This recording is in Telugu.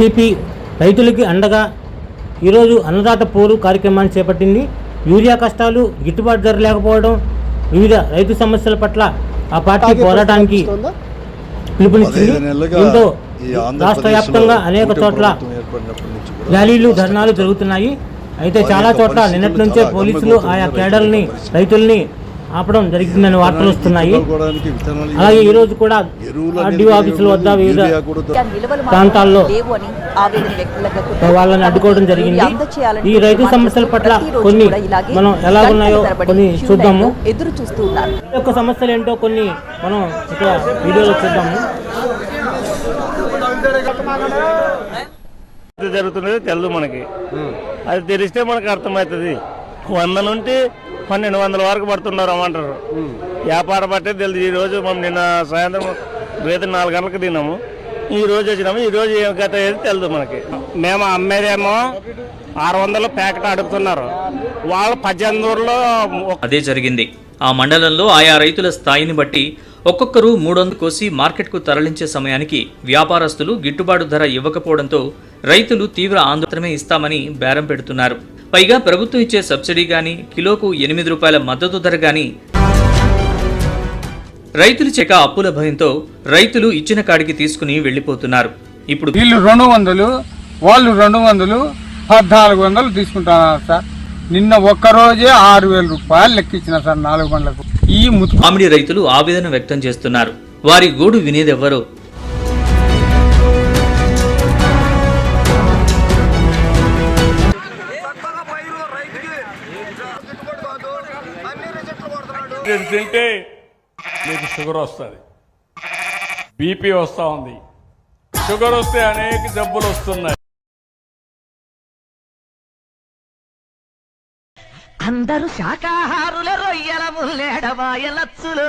టీపీ రైతులకి అండగా ఈరోజు అన్నదాత పోరు కార్యక్రమాన్ని చేపట్టింది యూరియా కష్టాలు గిట్టుబాటు ధర లేకపోవడం వివిధ రైతు సమస్యల పట్ల ఆ పార్టీ పోరాటానికి? పిలుపునిచ్చింది దీంతో రాష్ట్ర వ్యాప్తంగా అనేక చోట్ల ర్యాలీలు ధర్నాలు జరుగుతున్నాయి అయితే చాలా చోట్ల నిన్నటి నుంచే పోలీసులు ఆయా కేడర్ని. రైతుల్ని ఆపడం జరిగిందని వార్తలు వస్తున్నాయి. అలాగే ఈ రోజు కూడా ఆర్డీఓ ఆఫీసుల వద్ద వివిధ ప్రాంతాల్లో వాళ్ళని అడ్డుకోవడం జరిగింది. ఈ రైతు సమస్యల పట్ల కొన్ని మనం ఎలా ఉన్నాయో కొన్ని చూద్దాము. ఎదురు చూస్తూ ఉన్నారు. యొక్క సమస్యలు ఏంటో కొన్ని మనం ఇక్కడ వీడియోలో చూద్దాము. జరుగుతున్నది తెలియదు మనకి. అది తెలిస్తే మనకు అర్థమవుతుంది. వంద నుండి పన్నెండు వందల వరకు పడుతున్నారు అమ్మంటారు వ్యాపారం బట్టే తెలియదు. ఈ రోజు మనం నిన్న సాయంత్రం రేపు నాలుగు గంటలకు తిన్నాము. ఈ రోజు వచ్చినాము. ఈ రోజు ఏం గత ఏది తెలియదు మనకి. మేము అమ్మేదేమో ఆరు వందలు ప్యాకెట్ అడుగుతున్నారు. వాళ్ళు పద్దెనిమిది ఊర్లో అదే జరిగింది. ఆ మండలంలో ఆయా రైతుల స్థాయిని బట్టి ఒక్కొక్కరు మూడొందలు కోసి మార్కెట్కు తరలించే సమయానికి వ్యాపారస్తులు గిట్టుబాటు ధర ఇవ్వకపోవడంతో రైతులు తీవ్ర ఆందోళనమే ఇస్తామని బేరం పెడుతున్నారు. పైగా ప్రభుత్వం ఇచ్చే సబ్సిడీ గాని కిలోకు ఎనిమిది రూపాయల మద్దతు ధర గాని రైతులు చెక అప్పుల భయంతో రైతులు ఇచ్చిన కాడికి తీసుకుని వెళ్ళిపోతున్నారు ఇప్పుడు వీళ్ళు రెండు వందలు వాళ్ళు రెండు వందలు పద్నాలుగు వందలు తీసుకుంటున్నారు సార్. నిన్న ఒక్క రోజే ఆరు వేల రూపాయలు లెక్కించిన సార్ నాలుగు బండ్లకు. ఈ మామిడి రైతులు ఆవేదన వ్యక్తం చేస్తున్నారు. వారి గోడు వినేదెవ్వరో ఇది తింటే మీకు షుగర్ వస్తుంది. బీపీ వస్తూ ఉంది. షుగర్ వస్తే అనేక జబ్బులు వస్తున్నాయి. అందరూ శాకాహారుల రొయ్యల ముల్లేడబాయలచ్చులు